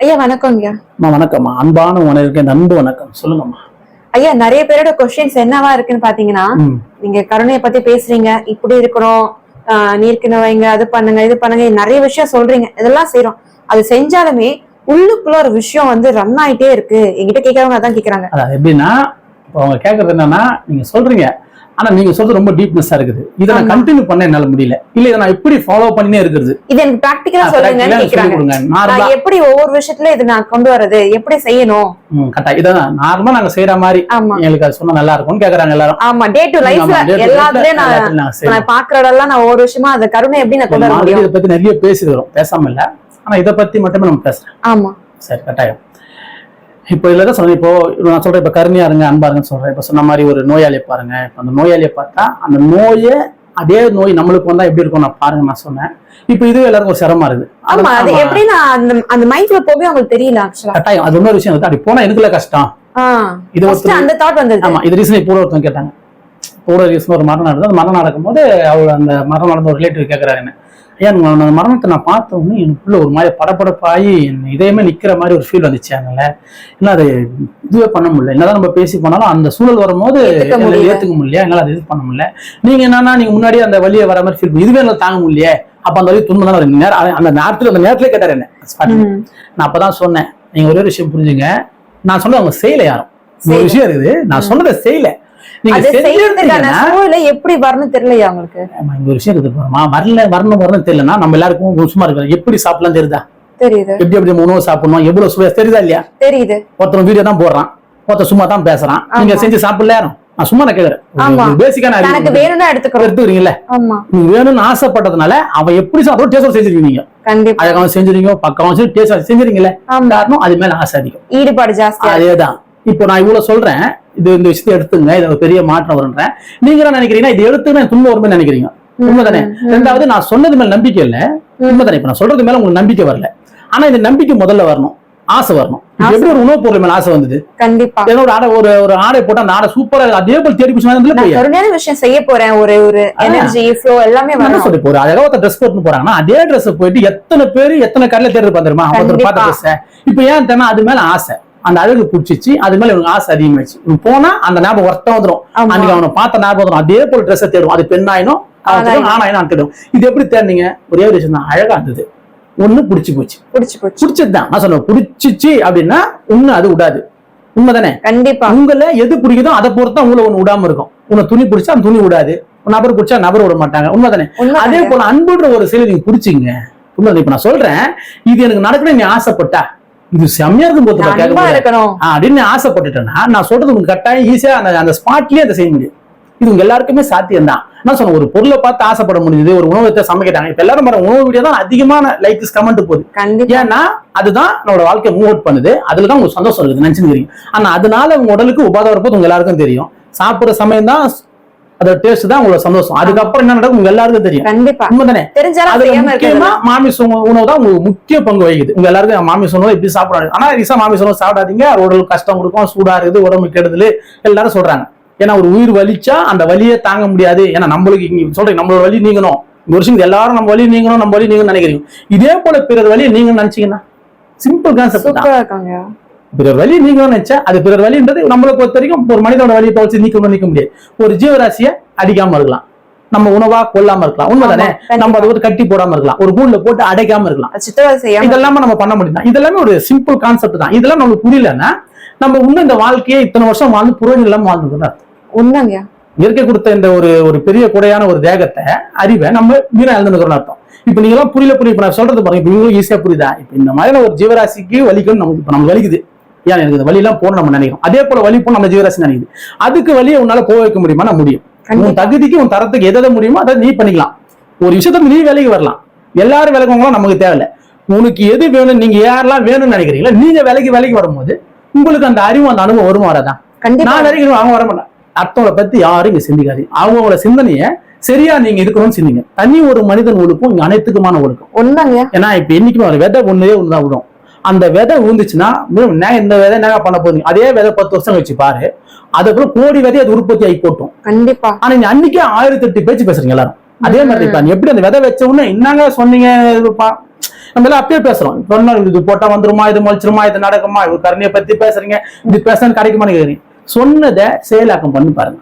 ஐயா வணக்கங்க அம்மா வணக்கம்மா. அன்பான இந்த அன்பு வணக்கம். சொல்லுங்கம்மா ஐயா நிறைய பேரோட கொஸ்டின்ஸ் என்னவா இருக்குன்னு பாத்தீங்கன்னா நீங்க கருணையை பத்தி பேசுறீங்க. இப்படி இருக்கணும் ஆஹ் நீர்க்கிண வைங்க அது பண்ணுங்க இது பண்ணுங்க நிறைய விஷயம் சொல்றீங்க. இதெல்லாம் செய்றோம். அது செஞ்சாலுமே உள்ளுக்குள்ள ஒரு விஷயம் வந்து ரன் ஆயிட்டே இருக்கு. என்கிட்ட கேட்கறவங்க அதான் கேக்குறாங்க அதான் எப்படின்னா இப்போ அவங்க கேட்கறது என்னன்னா நீங்க சொல்றீங்க. ஆனா நீங்க சொல்றது ரொம்ப டீப்னஸா இருக்குது. இதை நான். கண்டினியூ பண்ண என்னால முடியல. இல்ல இதை நான் எப்படி ஃபாலோ பண்ணினே இருக்கிறது. இது எனக்கு நார்மலா நான் எப்படி ஒவ்வொரு விஷயத்துல இது நான் கொண்டு வர்றது? எப்படி செய்யணும்? கரெக்டா. இதான் நார்மலா நாங்க செய்யற மாதிரி எங்களுக்கு அது சொன்னா நல்லா இருக்கும்னு கேக்குறாங்க எல்லாரும். ஆமா டே டு லைஃப்ல எல்லாத்துலயும் நான் செய்றோம். நான் ஒவ்வொரு விஷயமா அந்த கருணை எப்படி நான் கொண்டு வர முடியும்? இதை பத்தி நிறைய பேசிடுறோம் பேசாம இல்ல. ஆனா இதை பத்தி மட்டுமே நம்ம பேசுறேன் ஆமா. சரி கட்டாயம். இப்போ இதுல தான் இப்போ நான் சொல்றேன் இப்போ கருணையா இருங்க அன்பா இருங்கன்னு சொல்றேன். இப்போ சொன்ன மாதிரி ஒரு நோயாளியை பாருங்க. இப்போ அந்த நோயாளியை பார்த்தா அந்த நோயை அதே நோய் நம்மளுக்கு வந்தா எப்படி இருக்கும் நான் பாருங்க நான் சொன்னேன். இப்போ இதுவே எல்லாருக்கும் ஒரு சிரமமா இருக்குது. ஆமா அது. எப்படி நான் அந்த அந்த மைண்ட்ல போகவே அவங்களுக்கு தெரியல ஆக்சுவலா கட்டாயம். அது இன்னொரு விஷயம் இருக்கு. அப்படி போனா எனக்குல கஷ்டம். இது ஒருத்தர் அந்த தாட் வந்தது. ஆமா இது ரீசன் இப்போ ஒருத்தவங்க கேட்டாங்க. கூட ரீசன் ஒரு மரணம் நடந்தது. அந்த மரணம் நடக்கும்போது அவர் அந்த மரணம் நடந்த ஒரு ரிலேட்டிவ் கேட்கறாரு என்ன. ஐயா அந்த மரணத்தை நான் பார்த்த உடனே எனக்குள்ள ஒரு மாதிரி படபடப்பாகி என் இதயமே நிக்கிற மாதிரி ஒரு ஃபீல் வந்துச்சு அதனால என்ன அது இதுவே பண்ண முடியல. என்னதான் நம்ம பேசி போனாலும் அந்த சூழல் வரும்போது என்னால முடியல. என்னால அது இது பண்ண முடியல. நீங்க என்னன்னா நீங்க முன்னாடியே அந்த வழியை வர மாதிரி ஃபீல் இதுவே என்னால தாங்க முடியலையே அப்ப அந்த வழி துன்பம் தான். நேரம் அந்த நேரத்துல அந்த நேரத்துல கேட்டாரு என்ன. நான் அப்பதான் சொன்னேன். நீங்க ஒரே ஒரு விஷயம் புரிஞ்சுங்க. நான் சொன்னது அவங்க செய்யல யாரும். ஒரு. விஷயம் இருக்குது. நான் சொன்னதை செய்யல. எப்படி வரணும் தெரியலையா அவங்களுக்கு விஷயம் வரல வரணும் வரணும் தெரியலன்னா நம்ம எல்லாருக்கும் சும்மா இருக்கு எப்படி சாப்பிடலாம் தெரியுதா? தெரியுது. எப்படி எப்படி உணவு சாப்பிடணும்? எவ்வளவு சுவையா தெரியுதா இல்லையா? தெரியுது. ஒருத்தன் வீடியோ தான் போடுறான். ஒருத்தன் சும்மா தான் பேசுறான். நீங்க. செஞ்சு சாப்பிடல யாரும்? நான் சும்மா நான். கேக்குறேன். பேசிக்கான எனக்கு வேணும்னா எடுத்துக்கிறோம். எடுத்துக்கிறீங்கல்ல? நீங்க வேணும்னு ஆசைப்பட்டதுனால அவன் எப்படி சாப்பிடும் டேஸ்ட் செஞ்சிருக்கீங்க கண்டிப்பா. அழகாவும் செஞ்சிருக்கீங்க டேஸ்ட் செஞ்சிருக்கீங்களே காரணம் அது மேல ஆசை அதிகம். ஈடுபாடு அதேதான். இப்போ நான் இவ்வளவு சொல்றேன். இது இந்த விஷயத்தை எடுத்துங்க இது ஒரு பெரிய மாற்றம் வரும்ன்றேன் நீங்க என்ன நினைக்கிறீங்கன்னா இது எடுத்துன்னு துன்பம் வரும்னு நினைக்கிறீங்க. உண்மைதானே? ரெண்டாவது நான் சொன்னது மேல நம்பிக்கை இல்ல. உண்மைதானே? இப்ப நான் சொல்றது மேல உங்களுக்கு நம்பிக்கை வரல. ஆனா இந்த நம்பிக்கை முதல்ல வரணும். ஆசை வரணும். எப்படி ஒரு உணவுப் பொருள் மேல ஆசை வந்தது? கண்டிப்பா. ஏதோ ஒரு ஆடை ஒரு ஒரு ஆடை போட்டா அந்த ஆடை சூப்பரா. அதே போல தேடி போய் கருணையான விஷயம் செய்ய போறேன். ஒரு ஒரு எனர்ஜி ஃப்ளோ எல்லாமே வரும் சொல்லி போற அழகா ஒருத்தர் ட்ரெஸ் போட்டு போறாங்கன்னா அதே ட்ரெஸ் போயிட்டு எத்தனை பேர் எத்தனை கடையில தேடி தெரியுமா? ஒருத்தர் பார்த்த. ட்ரெஸ் இப்ப ஏன் தெரியுமா? அது மேல ஆசை. அந்த அழகு பிடிச்சிச்சு. அது மேல இவங்க ஆசை அதிகமாச்சு இவங்க போனா அந்த ஞாபகம் ஒருத்தம் வந்துடும். அன்னைக்கு அவனை பார்த்த ஞாபகம் வந்துடும் அதே போல ட்ரெஸ்ஸை தேடும் அது பெண்ணாயினும். ஆனாயினும் தேடும் இது எப்படி தேடினீங்க? ஒரே ஒரு விஷயம் தான். அழகா இருந்தது. ஒண்ணு பிடிச்சு போச்சு. புடிச்சு போச்சு. பிடிச்சதுதான் நான் சொல்லுவேன் பிடிச்சிச்சு அப்படின்னா ஒண்ணு அது விடாது. உண்மைதானே? கண்டிப்பா. உங்களை எது பிடிக்குதோ அதை பொறுத்து உங்களை ஒண்ணு விடாம இருக்கும். உன்னை துணி பிடிச்சா அந்த துணி விடாது. நபர் பிடிச்சா நபர் விட மாட்டாங்க. உண்மைதானே? உண்மை அதே போல அன்புன்ற ஒரு செயலை நீங்க புடிச்சிங்க. உண்மை இப்ப நான் சொல்றேன் இது எனக்கு நடக்கணும் நீ ஆசைப்பட்டா இது செம்மையா இருக்கும் போது அப்படின்னு ஆசைப்பட்டுட்டேன்னா நான் சொல்றது உங்களுக்கு கட்டாயம் ஈஸியா அந்த அந்த ஸ்பாட்லயே அதை செய்ய முடியும் இது உங்க எல்லாருக்குமே சாத்தியம் தான் நான் சொன்னேன் ஒரு பொருளை பார்த்து ஆசைப்பட முடியுது ஒரு உணவத்தை சமைக்கிறாங்க இப்ப எல்லாரும் பாருங்க உணவு வீடியோ தான் அதிகமான லைக்ஸ் கமெண்ட் போகுது. ஏன்னா அதுதான் நம்மளோட வாழ்க்கை மூவ் அவுட் பண்ணுது. அதுல தான் உங்களுக்கு சந்தோஷம் இருக்குது நினைச்சுக்கிறீங்க. ஆனா அதனால உங்க உடலுக்கு உபாதை வரப்போது உங்க எல்லாருக்கும் தெரியும். சாப்பிடுற சமயம் தான் அதோட டேஸ்ட் தான் உங்களோட சந்தோஷம். அதுக்கப்புறம் என்ன நடக்கும்? உங்க எல்லாருக்கும் தெரியும். கண்டிப்பா. உண்மைதானே? முக்கியமா மாமிச உணவு தான் உங்களுக்கு முக்கிய பங்கு வகிக்குது. உங்க எல்லாருக்கும் மாமிச உணவு இப்படி சாப்பிடாது ஆனா ரிசா மாமிச உணவு சாப்பிடாதீங்க. உடலுக்கு கஷ்டம் கொடுக்கும் சூடா இருக்குது உடம்பு கெடுதல். எல்லாரும் சொல்றாங்க. ஏன்னா ஒரு உயிர் வலிச்சா அந்த வலியை தாங்க முடியாது. ஏன்னா நம்மளுக்கு இங்க சொல்றேன் நம்மளோட வலி நீங்கணும். இந்த வருஷம் எல்லாரும் நம்ம வலி நீங்கணும் நம்ம வலி நீங்கணும் நினைக்கிறீங்க. இதே போல பிறர் வலியை நீங்க நினைச்சீங்கன்னா சிம்பிள் கான்செப்ட் பிறர் வலி நீங்கணும்னு நினைச்சா அது பிறர் வலின்றது நம்மளை பொறுத்த வரைக்கும் ஒரு மனிதனோட வலியை துவச்சு நீக்க நீக்க முடியாது. ஒரு ஜீவராசியை அடிக்காம இருக்கலாம். நம்ம உணவா கொல்லாம இருக்கலாம். உண்மைதானே. நம்ம அதை வந்து கட்டி போடாம இருக்கலாம். ஒரு கூண்டுல போட்டு அடைக்காம இருக்கலாம். இதெல்லாம நம்ம பண்ண முடியும் இதெல்லாமே ஒரு சிம்பிள் கான்செப்ட் தான். இதெல்லாம் நமக்கு புரியலன்னா நம்ம இன்னும் இந்த வாழ்க்கையை இத்தனை வருஷம் வாழ்ந்து புரோஜனம் இல்லாம வாழ்ந்துருக்கோம் உண்மைங்க. இயற்கை கொடுத்த இந்த ஒரு ஒரு பெரிய குடையான ஒரு தேகத்தை அறிவை நம்ம வீணா இழந்துருக்கிறோம் அர்த்தம். இப்ப நீங்க எல்லாம் புரியல புரியல. இப்ப நான் சொல்றது பாருங்க இப்ப நீங்களும் ஈஸியா புரியுதா? இப்ப இந்த மாதிரியான ஒரு ஜீவராசிக்கு வலிக்கும் நமக்கு இப்ப நமக்கு வலிக்குது. ஏன் எனக்கு எல்லாம் போன நம்ம நினைக்கிறோம். அதே போல வலி போன நம்ம ஜீவராசி நினைக்குது. அதுக்கு வலியை உன்னால போக வைக்க முடியுமா? முடியும். உன் தகுதிக்கு உன் தரத்துக்கு எதை முடியுமோ அதை நீ பண்ணிக்கலாம். ஒரு விஷயத்த நீ வேலைக்கு வரலாம். எல்லாரும் விலகுவங்களும் நமக்கு தேவையில்ல. உனக்கு எது வேணும் நீங்க யாரெல்லாம் வேணும்னு நினைக்கிறீங்களோ நீங்க வேலைக்கு வேலைக்கு வரும்போது உங்களுக்கு அந்த அறிவு அந்த அனுபவம் வருமா வராதா? கண்டிப்பா. நான் வரைக்கும் அவங்க வர மாட்டேன் அடுத்தவங்களை பத்தி யாரும் இங்க சிந்திக்காதீங்க. அவங்களோட சிந்தனைய சரியா நீங்க இருக்கணும்னு சிந்திங்க. தனி ஒரு மனிதன் ஒழுக்கம் இங்க அனைத்துக்குமான ஒழுக்கம் உண்மைங்க ஏன்னா இப்ப என்னைக்குமே விதை ஒண்ணுதே ஒண்ணுதான் விடும் அந்த விதை விழுந்துச்சுன்னா "மேம், நான் இந்த விதை என்ன பண்ண போறீங்க? அதே விதை பத்து வருஷம் வச்சு பாரு அதுக்கப்புறம் கோடி விதை அது உற்பத்தி ஆகி போட்டோம். கண்டிப்பா. ஆனா நீங்க அன்னைக்கே ஆயிரத்தி எட்டு பேச்சு பேசுறீங்க எல்லாரும். அதே மாதிரி நீ எப்படி அந்த விதை வச்ச உடனே என்னங்க சொன்னீங்க? நம்ம எல்லாம் அப்பயே பேசுறோம் என்ன இது போட்டா வந்துருமா? இது முளைச்சிருமா? இது நடக்குமா? இது கருணையை பத்தி பேசுறீங்க. இது பேசுறது கிடைக்குமான்னு கேக்குறீங்க சொன்னதை செயலாக்கம் பண்ணி பாருங்க.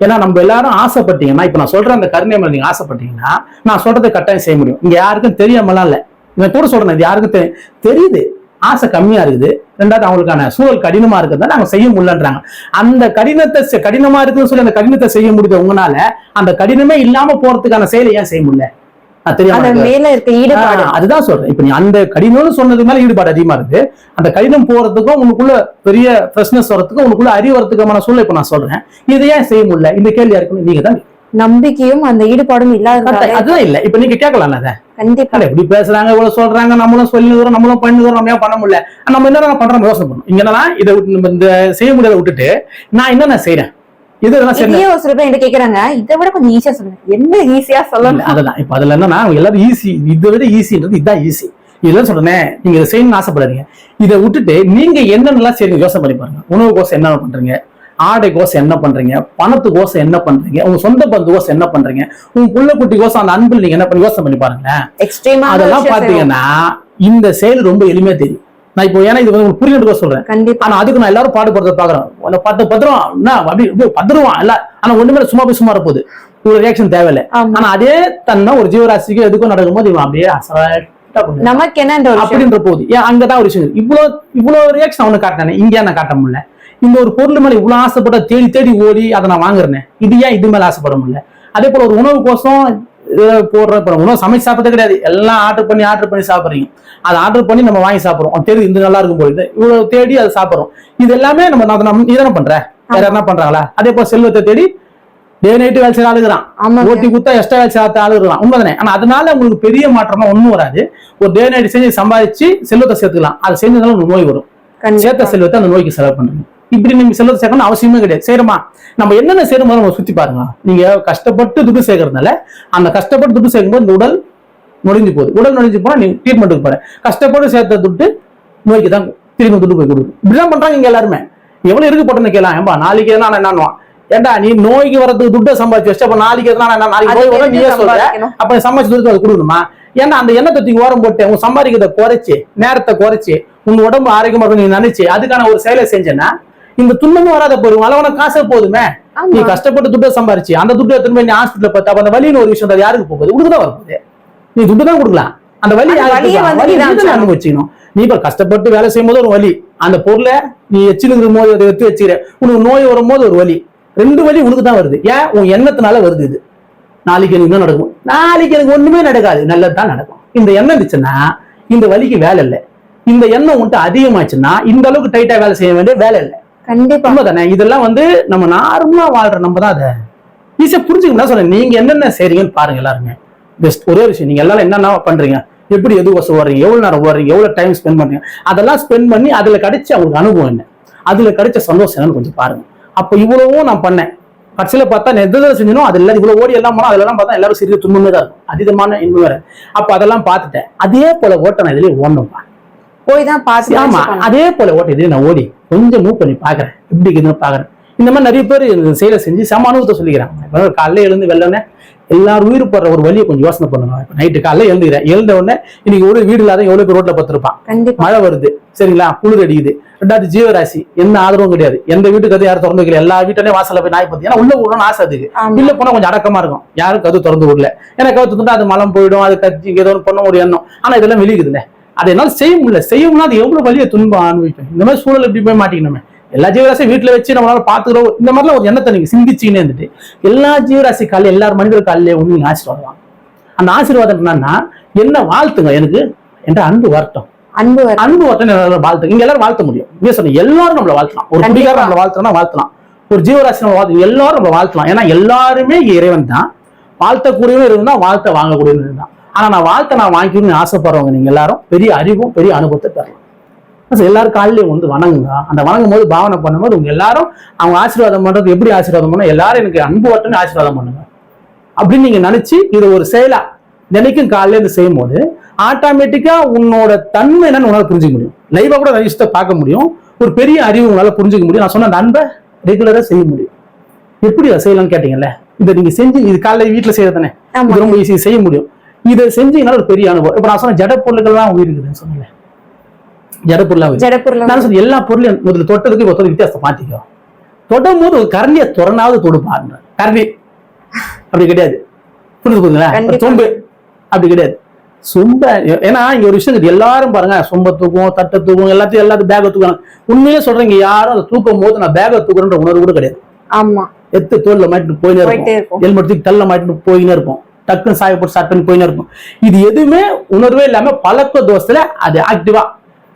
ஏன்னா நம்ம எல்லாரும் ஆசைப்பட்டீங்கன்னா இப்ப நான் சொல்ற அந்த கருணை மேல நீங்க ஆசைப்பட்டீங்கன்னா நான் சொல்றதை கட்டாயம் செய்ய முடியும். இங்க யாருக்கும் தெரியாமலாம் இல்ல. இவன் கூட சொல்றேன் இது யாருக்கும் தெரி- தெரியுது. ஆசை கம்மியா இருக்குது. ரெண்டாவது அவங்களுக்கான சூழல் கடினமா இருக்கிறதா நாங்க செய்ய முடியலன்றாங்க. அந்த கடினத்தை கடினமா இருக்குன்னு சொல்லி அந்த கடினத்தை செய்ய முடியுது உங்களால அந்த கடினமே இல்லாம போறதுக்கான செயலை ஏன் செய்ய முடியல? நான் அதுதான் சொல்றேன். இப்ப நீ அந்த கடினம்னு சொன்னது மேல ஈடுபாடு அதிகமா இருக்கு. அந்த கடினம் போறதுக்கும் உனக்குள்ள பெரிய ஃப்ரெஷ்னஸ் வரதுக்கும் உனக்குள்ள அறிவு வரதுக்கான சூழல் இப்ப நான் சொல்றேன். இதை ஏன் செய்ய முடியல? இந்த கேள்வி இருக்குன்னு நீங்க தான் நம்பிக்கையும் அந்த ஈடுபாடும் இல்லாததால அதுதான் இல்ல. இப்ப நீங்க கேட்கலாம் அதை? கண்டிப்பா. இப்படி பேசுறாங்க இவ்வளவு சொல்றாங்க நம்மளும் சொல்லுகிறோம் நம்மளும் பண்ணுகிறோம் நம்ம பண்ண முடியல. நம்ம என்ன பண்றோம் யோசனை பண்ணணும். இங்க என்னன்னா இதை இந்த செய்ய முடியாத விட்டுட்டு நான் என்னென்ன செய்யறேன் கேக்குறாங்க. இதை விட கொஞ்சம் ஈஸியா சொல்லுங்க. என்ன ஈஸியா சொல்லணும்? அதுதான். இப்ப அதுல என்னன்னா எல்லாரும் ஈஸி இதை விட ஈஸின்றது இதுதான் ஈஸி இதெல்லாம் சொல்றேன் நீங்க இதை செய்யணும்னு ஆசைப்படாதீங்க. இதை விட்டுட்டு நீங்க என்னென்னலாம் செய்றீங்க யோசனை பண்ணி பாருங்க. உணவு கோசம் என்ன பண்றீங்க ஆடை கோசம் என்ன பண்றீங்க? பணத்து கோசம் என்ன பண்றீங்க? உங்க சொந்த பந்து கோசம் என்ன பண்றீங்க? உங்க புள்ள குட்டி கோசம் அந்த அன்பில் நீங்க என்ன பண்ணி யோசனை பண்ணி பாருங்களேன். அதெல்லாம் பாத்தீங்கன்னா இந்த செயல் ரொம்ப எளிமையா தெரியும். நான் இப்போ ஏன்னா இது உங்களுக்கு புரியணுக்கு சொல்றேன். கண்டிப்பா. ஆனா அதுக்கு நான் எல்லாரும் பாடுபடுறத பாக்குறேன் பத்து பத்திரம் என்ன அப்படி பத்திரவான் இல்ல. ஆனா ஒண்ணுமே சும்மா போய் சும்மா இருப்போது இவ்வளவு ரியாக்ஷன் தேவையில்லை. ஆனா அதே தன்மை ஒரு ஜீவராசிக்கு எதுக்கும் நடக்கும்போது இவன் அப்படியே. நமக்கு ஒரு விஷயம்? அப்படின்ற போது. ஏன் அங்கதான் ஒரு விஷயம். இவ்வளவு இவ்வளவு ரியாக்ஷன் அவனுக்கு காட்டினேன். இங்க நான் காட்ட முடியல. இந்த ஒரு பொருள் மேல இவ்வளவு ஆசைப்பட்ட தேடி தேடி ஓடி அதை நான் வாங்குறேன். இது ஏன் இது மேல ஆசைப்பட முடியல? அதே போல ஒரு உணவு கோசம் இதை போடுற இப்ப உணவு சமைச்சு சாப்பிட்டது கிடையாது. எல்லாம் ஆர்டர் பண்ணி ஆர்டர் பண்ணி சாப்பிடுறீங்க. அதை ஆர்டர் பண்ணி நம்ம வாங்கி சாப்பிடுறோம். அது தெரியுது இந்த நல்லா இருக்கும் போது இவ்வளவு தேடி அதை சாப்பிடுறோம். இது எல்லாமே நம்ம நான் நம்ம பண்ற வேற என்ன பண்றாங்களா? அதே போல செல்வத்தை தேடி டே நைட்டு வேலை செய்ய ஆளுகிறான் ஓட்டி குத்தா எக்ஸ்ட்ரா வேலை செய்யாத ஆளு இருக்கலாம் உண்மைதானே? ஆனா அதனால உங்களுக்கு பெரிய மாற்றமா ஒண்ணும் வராது. ஒரு டே நைட் செஞ்சு சம்பாதிச்சு செல்வத்தை சேர்த்துக்கலாம். அது செஞ்சதால உங்களுக்கு நோய் வரும். சேர்த்த செல்வத்தை அந்த நோய்க்கு செலவு பண்ணுங்க. இப்படி நீங்க செல்வத்தை சேர்க்கணும் அவசியமே கிடையாது. செய்யறோமா நம்ம என்னென்ன செய்யறோமோ நம்ம சுத்தி பாருங்க நீங்க கஷ்டப்பட்டு துட்டு சேர்க்கறதுனால அந்த கஷ்டப்பட்டு துட்டு சேர்க்கும்போது இந்த உடல் நொடிஞ்சு போகுது. உடல் நொடிஞ்சு போனா நீ ட்ரீட்மெண்ட்டுக்கு போற கஷ்டப்பட்டு சேர்த்த துட்டு நோய்க்கு தான் திரும்பி துட்டு போய் கொடுக்கும். இப்படிதான் பண்றாங்க இங்க எல்லாருமே. எவ்வளவு இருக்கு போட்டுன்னு கேட்கலாம். ஏன்பா நாளைக்கு நான் என்னன்னுவான் ஏன்டா நீ நோய்க்கு வரதுக்கு துட்டை சம்பாதிச்சு வச்சு அப்ப நாளைக்கு எதுனா நாளைக்கு நோய் தெரிஞ்சு சொல்ற. அப்ப சம்பாதிச்சு துட்டு அது கொடுக்கணுமா? ஏன்னா அந்த எண்ணத்தை தூக்கி ஓரம் போட்டு உன் சம்பாதிக்கிறத குறைச்சு நேரத்தை குறைச்சு உங்க உடம்பு ஆரோக்கியமா இருக்கும் நீ நினைச்சு அதுக்கான ஒரு செயலை செஞ்சேன்னா இந்த துன்பமும் வராத போதும் அளவான காசே போதுமே. நீ கஷ்டப்பட்டு துட்டை சம்பாரிச்சு அந்த துட்டை திரும்ப நீ ஹாஸ்பிட்டல் பார்த்து அப்ப அந்த வலின்னு ஒரு விஷயம் அது யாருக்கு போகுது? உனக்கு தான் வரப்போகுது நீ துட்டு தான் கொடுக்கலாம். அந்த வலி யாருக்கு தான் தான். அனுபவிச்சுக்கணும். நீ இப்ப கஷ்டப்பட்டு வேலை செய்யும் போது ஒரு வலி. அந்த பொருளை நீ எச்சிலுங்கிற போது அதை எடுத்து வச்சுக்கிற உனக்கு நோய் வரும்போது ஒரு வலி. ரெண்டு வலி உனக்கு தான் வருது. ஏன்? உன் எண்ணத்தினால வருது இது. நாளைக்கு எனக்கு என்ன நடக்கும். நாளைக்கு எனக்கு ஒண்ணுமே நடக்காது. நல்லது தான் நடக்கும். இந்த எண்ணம் இருந்துச்சுன்னா இந்த வலிக்கு வேலை இல்லை. இந்த எண்ணம் உன்ட்டு அதிகமாச்சுன்னா இந்த அளவுக்கு டைட்டா வேலை செய்ய வேண்டிய வேலை இல்லை. கண்டிப்பா. தானே இதெல்லாம் வந்து நம்ம நார்மலா வாழ்ற நம்ம தான் அதை. ஈஸியா புரிஞ்சுக்கணும் சொல்றேன். நீங்க என்னென்ன செய்றீங்கன்னு பாருங்க எல்லாருமே. பெஸ்ட் ஒரே விஷயம். நீங்க எல்லாரும் என்னென்ன பண்றீங்க? எப்படி எது வசம் வர்றீங்க எவ்வளவு நேரம் வர்றீங்க எவ்வளவு டைம் ஸ்பெண்ட் பண்றீங்க? அதெல்லாம் ஸ்பெண்ட் பண்ணி அதுல கிடைச்ச அவங்களுக்கு அனுபவம் என்ன? அதுல கிடைச்ச சந்தோஷம் என்னன்னு கொஞ்சம் பாருங்க. அப்போ இவ்வளவும் நான் பண்ணேன். கடைசியில பார்த்தா நான் எதில் செஞ்சனோ அது எல்லாம் இவ்வளவு ஓடி எல்லாம் போனால் அதெல்லாம் பார்த்தா எல்லாரும் சிறிய துன்பமே தான் இருக்கும். அதீதமான இன்பம் வேற அப்ப அதெல்லாம் பார்த்துட்டேன். அதே போல ஓட்ட இதுலயே ஓடணும்ப்பா போய் தான் பார்த்து ஆமா. அதே போல ஓட்ட இதுலயே நான் ஓடி கொஞ்சம் மூவ் பண்ணி பாக்குறேன் எப்படி இருக்குதுன்னு பாக்குறேன் இந்த மாதிரி நிறைய பேர் இந்த செயலை செஞ்சு சம அனுபவத்தை சொல்லிக்கிறாங்க. காலைல எழுந்து வெள்ளனே எல்லாரும் உயிர் போடுற ஒரு வழியை கொஞ்சம் யோசனை பண்ணுங்க. நைட்டு காலைல எழுந்துக்கிறேன். எழுந்த உடனே இன்னைக்கு ஒரு வீடு இல்லாத எவ்வளவு பேர் ரோட்ல பத்திருப்பான் கண்டிப்பா. மழை வருது சரிங்களா? குளிர் அடிக்குது. ரெண்டாவது ஜீவராசி எந்த ஆதரவும் கிடையாது. எந்த வீட்டுக்கு அது யாரும் திறந்து வைக்கல. எல்லா வீட்டுலயும் வாசல்ல போய் நாய் பத்தி ஏன்னா உள்ள விடணும்னு ஆசை அதுக்கு. உள்ள போனா கொஞ்சம் அடக்கமா இருக்கும். யாருக்கு அது திறந்து விடல. ஏன்னா கவுத்து தந்துட்டா அது மலம் போயிடும் அது கட்சி ஏதோ ஒன்று பண்ண ஒரு எண்ணம் ஆனா இதெல்லாம் வெளியுதுல்ல அதை என்னால செய்ய முடியல. செய்யணும்னா அது எவ்வளவு வலிய துன்பம் அனுபவிக்கும் இந்த மாதிரி சூழல் இப்படி போய் மாட்டிக்கணுமே. எல்லா ஜீவராசியும் வீட்டுல வச்சு நம்மளால பாத்துக்கிறோம். இந்த மாதிரிலாம் ஒரு எண்ணத்தை நீங்க சிந்திச்சுக்கினே இருந்துட்டு எல்லா ஜீவராசி காலையில் எல்லாரும் மனிதர் காலையில ஒண்ணு நீங்க ஆசீர்வாதம். அந்த ஆசீர்வாதம் என்னன்னா என்ன வாழ்த்துங்க எனக்கு என்ற அன்பு வரட்டும் அன்பு அன்பு எல்லாரும் வாழ்த்து இங்க எல்லாரும் வாழ்த்த முடியும். நீங்க சொன்னீங்க எல்லாரும் நம்மள வாழ்த்தலாம். ஒரு. குடிகாரன் நம்மள வாழ்த்தலாம் வாழ்த்தலாம். ஒரு ஜீவராசி நம்ம வாழ்த்து எல்லாரும் நம்மள வாழ்த்தலாம். ஏன்னா எல்லாருமே இறைவன் தான். வாழ்த்தக்கூடியவன் தான் வாழ்த்த வாங்கக்கூடியவன் இறைவன் தான். ஆனா நான் வாழ்த்த நான் வாங்கிக்கணும்னு ஆசைப்படுறவங்க நீங்க எல்லாரும் பெரிய அறிவும் பெரிய அனுபவத்தை பெறலாம். எல்லாரும் காலையில வந்து வணங்குங்க. அந்த வணங்கும் போது பாவனை பண்ணும்போது உங்க எல்லாரும் அவங்க ஆசீர்வாதம் பண்றது எப்படி ஆசீர்வாதம் பண்ண எல்லாரும் எனக்கு அன்பு வட்டன்னு ஆசீர்வாதம் பண்ணுங்க. அப்படின்னு நீங்க நினைச்சு இது ஒரு செயலா தினைக்கும் காலையில இருந்து செய்யும் போது ஆட்டோமேட்டிக்கா உன்னோட தன்மை என்னன்னு உன்னால புரிஞ்சுக்க முடியும். லைவா கூட விஷயத்தை பார்க்க முடியும். ஒரு பெரிய அறிவு உங்களால புரிஞ்சுக்க முடியும். நான் சொன்ன அன்பை ரெகுலரா செய்ய முடியும். எப்படி செய்யலாம்னு கேட்டீங்கல்ல? இதை நீங்க செஞ்சு இது காலையில வீட்டுல செய்யறது தானே ஆமா இது ரொம்ப ஈஸி செய்ய முடியும். இதை செஞ்சீங்கன்னா ஒரு பெரிய அனுபவம். இப்ப நான் சொன்ன ஜட பொருள்கள்லாம் உயிர் இருக்குதுன்னு சொன்னேன் ஜட பொருளா நான் சொன்ன எல்லா பொருளையும் முதல்ல தொட்டதுக்கு ஒருத்தர் வித்தியாசத்தை மாத்திக்கோ. தொடும் போது ஒரு கரண்டியை திறனாவது தொடுப்பாருன்ற கரண்டி. அப்படி கிடையாது. புரிஞ்சு கண்டிப்பா. சொம்பு. அப்படி கிடையாது. சொம்ப ஏன்னா இங்க ஒரு விஷயம் எல்லாரும் பாருங்க சொம்ப தூக்கும் தட்டை தூக்கும் எல்லாத்தையும் எல்லாத்தையும் பேக தூக்கணும் உண்மையிலே சொல்றேன் இங்க யாரும் அதை தூக்கும் போது நான் பேக தூக்குறேன்ற உணர்வு கூட கிடையாது. ஆமா. எத்து தோல்ல மாட்டிட்டு போயினே இருக்கும் ஹெல்மெட் தூக்கி தள்ள மாட்டிட்டு போயினே இருக்கும் டக்குன்னு சாய போட்டு ஸ்டார்ட் பண்ணி போயினே இருக்கும். இது எதுவுமே உணர்வே இல்லாம பழக்க தோசத்துல அது ஆக்டிவா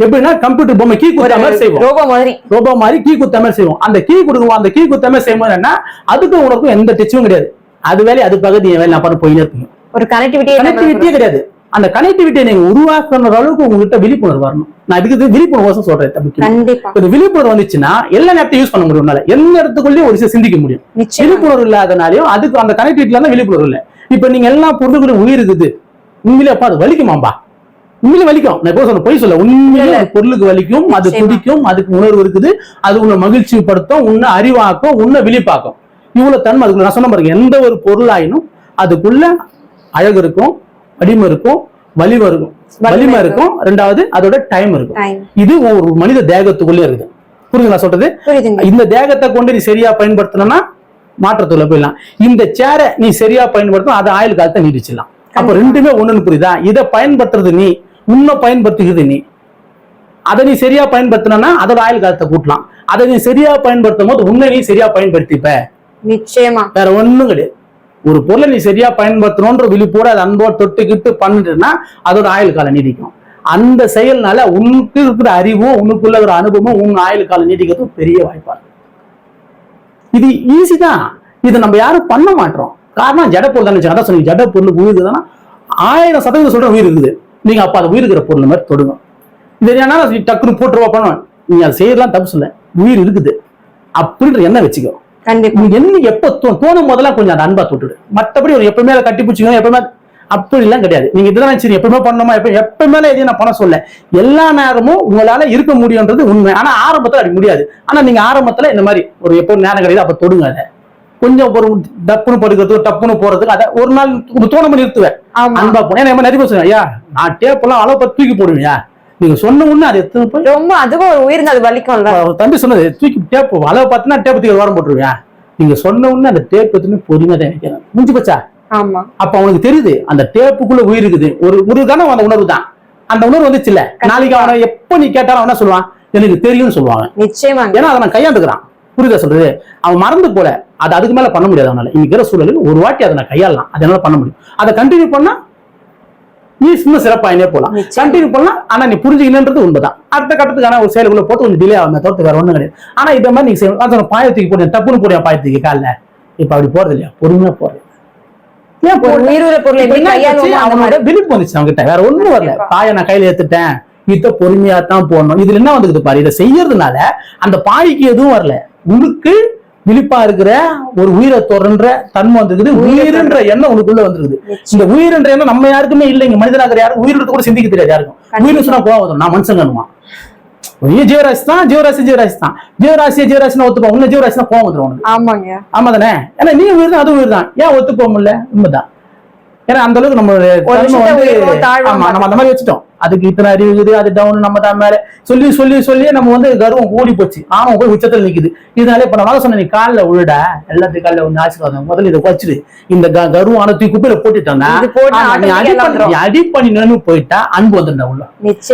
எப்படின்னா கம்ப்யூட்டர் பொம்மை கீ குத்த மாதிரி செய்வோம். ரோபோ மாதிரி. ரோபோ மாதிரி கீ குத்த மாதிரி செய்வோம். அந்த கீ கொடுக்குவோம் அந்த கீ குத்த மாதிரி செய்யும்போது என்ன அதுக்கும் உனக்கும் எந்த டச்சும் கிடையாது. அது வேலை அது பக்கத்து என் வேலை நான் பண்ண போயினே இருப்பீங்க ஒரு கனெக்டிவிட்டியே கனெக்டிவிட்டியே கிடையாது. அந்த கனெக்டிவிட்டியை நீங்க உருவாக்குற அளவுக்கு உங்ககிட்ட விழிப்புணர்வு வரணும். நான் இதுக்கு இது விழிப்புணர்வு சொல்றேன் தம்பி. கண்டிப்பா. இந்த விழிப்புணர்வு வந்துச்சுன்னா எல்லா நேரத்தையும் யூஸ் பண்ண முடியும் எல்லா இடத்துக்குள்ளேயும் ஒரு சிந்திக்க முடியும். விழிப்புணர்வு இல்லாதனாலையும் அதுக்கு அந்த கனெக்டிவிட்டில தான் விழிப்புணர்வு இல்லை. இப்ப நீங்க எல்லா பொருளுக்கும் உயிர் இருக்குது. உண்மையிலே அப்பா அது வலிக்குமாம்பா உண்மையிலே வலிக்கும். நான் எப்போ சொல்ல பொய் சொல்ல உண்மையிலே பொருளுக்கு வலிக்கும் அது. துடிக்கும் அதுக்கு உணர்வு இருக்குது அது உன்னை மகிழ்ச்சி படுத்தும் உன்னை அறிவாக்கும் உன்னை விழிப்பாக்கும். இவ்வளவு தன்மை அதுக்குள்ள. நான் சொன்ன பாருங்க எந்த ஒரு பொருளாயினும் அதுக்குள்ள அழகு இருக்கும் வலிமை இருக்கும் வலிமை இருக்கும். வலிமை இருக்கும். ரெண்டாவது அதோட டைம் இருக்கும். இது ஒரு மனித தேகத்துக்குள்ளே இருக்குது. நான் சொல்றது? இந்த தேகத்தை கொண்டு நீ சரியா பயன்படுத்தணும்னா மாற்றத்துல போயிடலாம். இந்த சேரை நீ சரியா பயன்படுத்தணும் அதை ஆயுள் காலத்தை நீடிச்சிடலாம் அப்ப. ரெண்டுமே ஒண்ணுன்னு புரியுதா? இதை பயன்படுத்துறது நீ உன்னை பயன்படுத்துகிறது நீ. அதை நீ சரியா பயன்படுத்தினா அதோட ஆயுள் காலத்தை கூட்டலாம். அதை நீ சரியா பயன்படுத்தும் போது உன்னை நீ சரியா பயன்படுத்திப்ப. நிச்சயமா. வேற ஒண்ணும் கிடையாது. ஒரு பொருளை நீ சரியா பயன்படுத்தணுன்ற விழிப்போட அதை அன்போட தொட்டுக்கிட்டு பண்ணிட்டுனா அதோட ஆயுள் காலம் நீடிக்கும் அந்த செயல்னால உனக்கு இருக்கிற அறிவும் உனக்குள்ள இருக்கிற அனுபவமும் உன் ஆயுள் காலம் நீடிக்கிறதும் பெரிய வாய்ப்பா இருக்கு இது ஈஸி தான். இதை நம்ம யாரும் பண்ண மாட்டோம். காரணம் ஜட பொருள் தானே அதான் சொன்னீங்க ஜட பொருள் உயிர் இருக்குதுன்னா ஆயிரம் சதவீதம் சொல்ற உயிர் இருக்குது. நீங்க அப்ப அதை உயிர் இருக்கிற பொருள் மாதிரி தொடுங்க. இது என்னன்னா நீ டக்குன்னு போட்டுருவா பண்ணுவேன். நீங்க அதை செய்யலாம் தப்பு சொல்ல. உயிர் இருக்குது. அப்படின்ற எண்ணம் வச்சுக்கோ. கண்டிப்பா. நீ என்ன எப்ப தோணும் போதெல்லாம் கொஞ்சம் அந்த அன்பா தொட்டுடு. மத்தபடி ஒரு எப்பவுமே அதை கட்டி பிடிச்சிக்கணும் எப்பவுமே அப்படி எல்லாம் கிடையாது. நீங்க இதெல்லாம் சரி எப்பவுமே பண்ணணுமா? எப்ப எப்பவுமே எதையும் நான் பண்ண சொல்ல. எல்லா நேரமும் உங்களால இருக்க முடியும்ன்றது உண்மை. ஆனா ஆரம்பத்துல அப்படி முடியாது. ஆனா நீங்க ஆரம்பத்துல இந்த மாதிரி ஒரு எப்போ நேரம் கிடையாது அப்ப தொடுங்க அதை. கொஞ்சம் ஒரு டப்புன்னு படுக்கிறது டப்புன்னு போறதுக்கு அதை ஒரு நாள் ஒரு தோணம் நிறுத்துவேன். ஆமா. அன்பா போனேன். ஏன்னா நிறைய பேர் ஐயா நான் டேப்பெல்லாம் அளவு பார்த்து தூக்கி போடுவியா நீங்க சொன்ன உடனே அதை எத்தனை போய் ரொம்ப அதுவும் ஒரு உயிர் அது வலிக்கும்ல. அவர் தம்பி சொன்னது தூக்கி டேப் அளவு பார்த்தினா டேப் தூக்கி வாரம் போட்டுருவியா நீங்க சொன்ன உடனே அந்த டேப் எடுத்துன்னு பொறுமையா தான் நினைக்கிறேன் முடிஞ்சு போச்சா? அப்ப அவனுக்கு தெரியுது அந்த டேப்புக்குள்ள உயிர் இருக்குது. ஒரு தானே அந்த உணர்வு தான். அந்த உணர்வு வந்துச்சு இல்ல நாளைக்கு அவனை எப்ப நீ கேட்டாலும் அவன் என்ன சொல்லுவான்? எனக்கு தெரியும்னு சொல்லுவாங்க. நிச்சயமாங்க ஏன்னா அதை நான் கையாண்டுக்கிறான். புரியுதா சொல்றது? அவன் மறந்து போல. அது அதுக்கு மேல பண்ண முடியாது அவனால. இன்னைக்கு இருக்கிற சூழலில் ஒரு வாட்டி அதை நான் கையாளலாம். அதை என்னால பண்ண முடியும். அதை கண்டினியூ பண்ணா நீ இன்னும் சிறப்பாயினே போலாம். நிச்சயம். கண்டினியூ பண்ணலாம் ஆனா நீ புரிஞ்சுக்கணுன்றது உண்மைதான். அடுத்த கட்டத்துக்கான ஒரு செயலுக்குள்ள போட்டு கொஞ்சம் டிலே ஆகும் தவிர்த்து வேற ஒண்ணும் கிடையாது. ஆனா இதை மாதிரி நீங்க பாயத்துக்கு போடுங்க டப்புன்னு போடுங்க பாயத்துக்கு காலில். இப்ப அப்படி போறது இல்லையா பொறுமையா போறது விழிப்பு வந்துச்சு அவன்கிட்ட வேற ஒண்ணும் வரல. பாயை நான் கையில ஏத்துட்டேன். இத பொறுமையா தான் போடணும். இதுல என்ன வந்துக்குது பாரு இதை செய்யறதுனால அந்த பாய்க்கு எதுவும் வரல. உனக்கு விழிப்பா இருக்கிற ஒரு உயிரை தொடர்ன்ற தன்மை வந்துருக்குது. உயிரை உயிர்ன்ற எண்ணம் உனக்குள்ள வந்துருக்குது. இந்த உயிர்ன்ற எண்ணம் நம்ம யாருக்குமே இல்லைங்க மனிதனாக யாரும் உயிரிழத்து கூட சிந்திக்க தெரியாது யாருக்கும். உயிர் சொன்னா கோவம் நான் நீ ஜீவராசி தான் ஜீவராசி ஜீவராசி தான். ஜீவராசி ஜீவராசினா ஒத்துப்போம். உன்ன ஜீவராசினா கோவம் வந்துடும் ஆமாங்க. ஆமா தானே ஏன்னா நீ உயிர் தான் அதுவும் உயிர் தான் ஏன் ஒத்து போக முடியல உண்மைதான். ஏன்னா அந்த அளவுக்கு நம்ம ஒரு தன்மை விஷயத்தை வந்து உயர்வோ தாழ்வோ ஆமா நம்ம அந்த மாதிரி வச்சுட்டோம். அதுக்கு இத்தனை அறிவு இருக்குது அது டவுன் நம்ம தான் மேல. சொல்லி சொல்லி சொல்லி நம்ம வந்து கர்வம் கூடி போச்சு ஆமா போய் உச்சத்துல நிக்குது. இதனால இப்ப நான் சொன்ன நீ காலில் விழுடா? எல்லாத்தையும் காலில் வந்து ஆசீர்வாதம். முதல்ல இதை வச்சிரு. இந்த க- கர்வமான தூக்கி குப்பையில போட்டுட்டோம்னா அடி பண்ணி நின்று போயிட்டா அன்பு வந்துருந்தா உள்ள.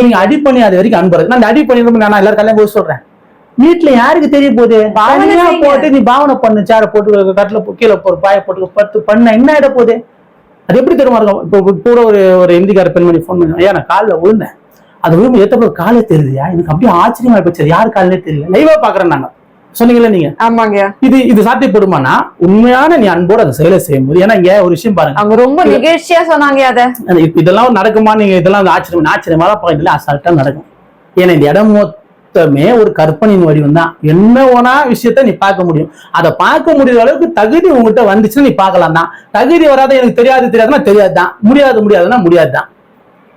நீங்க அடி பண்ணி அது வரைக்கும் அன்பு இருக்கு. நான் அடி பண்ணி நான் எல்லாரும் கல்யாணம் போய் சொல்றேன். வீட்டுல யாருக்கு தெரிய போகுது. போட்டு நீ பாவனை பண்ணு. சேர போட்டு கட்டில கீழே போற பாய போட்டு பத்து பண்ண என்ன ஆயிட போகுது? அது எப்படி தெரியுமா இருக்கும்? இப்போ கூட ஒரு ஒரு இந்திக்கார பெண்மணி ஃபோன் பண்ணி ஐயா நான் காலில் விழுந்தேன். அது விழுந்து எத்தனை காலே தெரியுதுயா எனக்கு அப்படியே ஆச்சரியமா போச்சு. யார் காலே தெரியல? லைவா பாக்குறேன் நாங்க சொன்னீங்கல்ல நீங்க? ஆமாங்க. இது இது சாத்தியப்படுமானா? உண்மையான நீ அன்போட அந்த செயலை செய்யும்போது. ஏன்னா இங்க ஒரு விஷயம் பாருங்க. அவங்க ரொம்ப நிகழ்ச்சியா சொன்னாங்க அத அது இதெல்லாம் நடக்குமா நீங்க இதெல்லாம் ஆச்சரியம் ஆச்சரியமா தான் பார்க்கல அசால்ட்டா நடக்கும். ஏன்னா இந்த இடம் மொத்தமே ஒரு கற்பனையின் வடிவம் தான். என்ன வேணா விஷயத்த நீ பார்க்க முடியும். அதை பார்க்க முடியாத அளவுக்கு தகுதி உங்ககிட்ட வந்துச்சுன்னா நீ பார்க்கலாம் தான். தகுதி வராத எனக்கு தெரியாது தெரியாதுன்னா தெரியாது தான். முடியாது முடியாதுன்னா முடியாது தான்.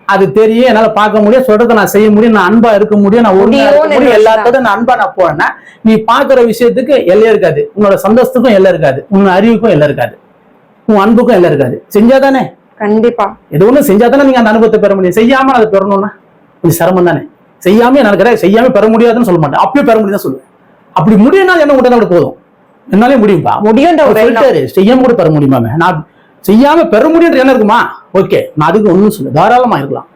அது தெரியும் என்னால பார்க்க முடியும் சொல்றதை நான் செய்ய முடியும் நான் அன்பா இருக்க முடியும் நான் நினைச்சா. எல்லாத்தோட நான் அன்பா நான் போறேன்னா நீ பாக்குற விஷயத்துக்கு எல்லை இருக்காது. உன்னோட சந்தோஷத்துக்கும் எல்லை இருக்காது. உன் அறிவுக்கும் எல்லை இருக்காது. உன் அன்புக்கும் எல்லை இருக்காது. செஞ்சாதானே? கண்டிப்பா. எது ஒண்ணு செஞ்சா தானே நீங்க அந்த அனுபவத்தை பெற முடியும். செய்யாம அதை பெறணும்னா கொஞ்சம் சிரமம் தானே செய்யாம எனக்கு செய்யாம பெற முடியாதுன்னு சொல்ல மாட்டேன். அப்பயே பெற முடியும் சொல்லுவேன். அப்படி முடியும்னா என்ன உடனே போதும்? என்னாலே முடியும்பா? சொல்லிட்டாரு செய்யாம கூட பெற முடியுமா நான் செய்யாம பெற முடியுன்ற என்ன இருக்குமா? ஓகே. நான் அதுக்கு ஒண்ணும் சொல்ல தாராளமா இருக்கலாம்.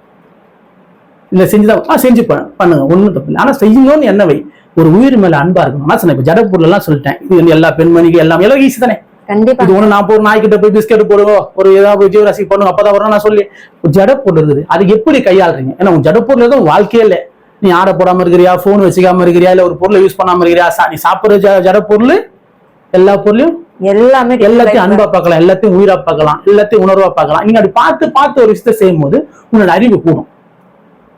இல்ல செஞ்சுதான். ஆ செஞ்சு பண்ணுங்க. ஒண்ணும் தப்பு இல்லை. ஆனா செய்யணும்னு என்ன வை. ஒரு உயிர் மேல அன்பா இருக்கணும். ஆனா சொன்னேன் இப்ப ஜடப்பூர்ல எல்லாம் சொல்லிட்டேன். இது வந்து எல்லா பெண்மணிக்கு எல்லாம் எல்லாம் ஈஸி தானே? கண்டிப்பா. இது ஒண்ணு நான் போய் நாய்க்கிட்ட போய் பிஸ்கெட் போடுவோம் ஒரு ஏதாவது ஜீவராசி பண்ணுங்க அப்பதான் வரும். நான் சொல்லி ஒரு ஜடப்பொருள் இருக்குது. அதுக்கு எப்படி கையாளுறீங்க? ஏன்னா உன் ஜடப்பொருள் எதுவும் வாழ்க்கையே இல்லை. நீ ஆடை போடாம இருக்கிறியா போன் வச்சுக்காம இருக்கிறியா இல்ல ஒரு பொருளை யூஸ் பண்ணாம இருக்கிறியா? நீ சாப்பிடுற ஜ- ஜடப்பொருள் எல்லா பொருளையும் எல்லாமே எல்லாத்தையும் அன்பா பார்க்கலாம் எல்லாத்தையும் உயிரா பார்க்கலாம் எல்லாத்தையும் உணர்வா பார்க்கலாம். நீங்க அப்படி பார்த்து பார்த்து ஒரு விஷயத்தை செய்யும் போது உன்னோட அறிவு கூடும்.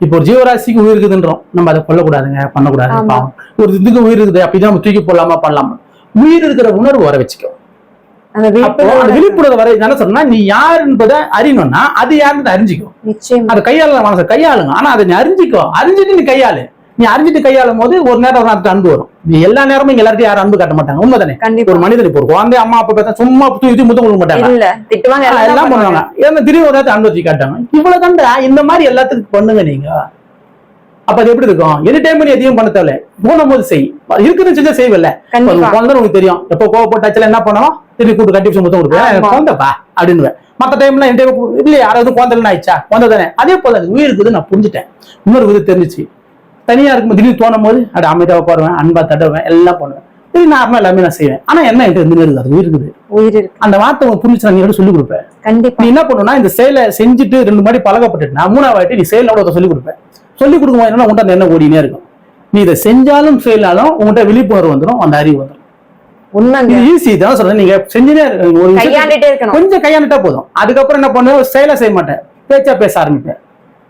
இப்போ ஒரு ஜீவராசிக்கு உயிர் இருக்குதுன்றோம் நம்ம அதை கொல்லக்கூடாதுங்க பண்ணக்கூடாது. ஒரு இதுக்கு உயிர் இருக்குது அப்படிதான் நம்ம தூக்கி போடலாமா பண்ணலாமா? உயிர் இருக்கிற உணர்வு வர வச்சுக்கோ விழிப்புணர்வு வர என்ன சொன்னா நீ யார் என்பதை அறியணும்னா அது யாருன்னு அறிஞ்சிக்கோ. நிச்சயம். அதை கையாள மனசை கையாளுங்க. ஆனா அதை நீ அறிஞ்சிக்கோ. அறிஞ்சிட்டு நீ கையாளு. நீ அறிஞ்சிட்டு கையாளும் போது ஒரு நேரம் நேரத்துக்கு அன்பு வரும். நீ எல்லா நேரமும் இங்க எல்லாருக்கும் யாரும் அன்பு காட்ட மாட்டாங்க. உண்மைதானே கண்டிப்பா. ஒரு மனிதன் இப்போ ஒரு குழந்தை அம்மா அப்பா பார்த்தா சும்மா தூக்கி முத்தம் கொடுக்க மாட்டாங்க. எல்லாம் பண்ணுவாங்க. ஏன்னா திடீர்னு ஒரு நேரத்தை அனுபவிச்சு காட்டாங்க இவ்வளவு கண்டா இந்த மாதிரி எல்லாத்துக்கும் பண்ணுங்க நீங்க. அப்ப அது எப்படி இருக்கும்? எனி டைம் நீ எதையும் பண்ண தேவையில்ல. போனும் போது செய். இருக்குதுன்னு செஞ்சா செய்வல்ல. குழந்தை உனக்கு தெரியும். எப்போ கோவப்பட்டாச்சுல என்ன பண்ணணும்? திருப்பி கூட்டு கட்டி முத்தம் கொடுப்பேன். குழந்தைப்பா அப்படின்னு மத்த டைம்ல என் டைம் இல்லையா யாராவது குழந்தை ஆயிடுச்சா? குழந்தை தானே அதே போல உயிர் இருக்குது நான் புரிஞ்சுட்டேன். இன்னொரு இது தெரிஞ்சுச்சு. தனியா இருக்கும் திடீர்னு தோணும் போது அட அமைதியாக உட்காருவேன் அன்பா தட்டுவேன் எல்லாம் பண்ணுவேன். இது நார்மலா எல்லாமே நான் செய்வேன். ஆனா என்ன என்கிட்ட இருந்து இருக்குது அது உயிர் இருக்குது. உயிர் அந்த வார்த்தை உனக்கு புரிஞ்சு நான் சொல்லி கொடுப்பேன் கண்டிப்பா. நீ என்ன பண்ணுனா இந்த செயலை செஞ்சுட்டு ரெண்டு மாதிரி பழகப்பட்டுட்டு மூணாவது நீ செயலோட சொல்லி கொடுப்பேன் சொல்லி கொடுக்கும்போது என்ன உன்ட்ட அந்த எண்ணம் ஓடினே இருக்கும். நீ இதை செஞ்சாலும் செய்யலாலும் உன்கிட்ட விழிப்புணர்வு வந்துடும் அந்த அறிவு வந்துடும் உண்மைங்க. ஈஸி தான் சொல்றேன். நீங்க. ஒரு விஷயத்தை கையாண்டுட்டே இருக்கணும். கொஞ்சம் கையாண்டுட்டா போதும். அதுக்கப்புறம் என்ன பண்ணுவேன்? செயலை செய்ய மாட்டேன். பேச்சா பேச ஆரம்பிப்பேன்.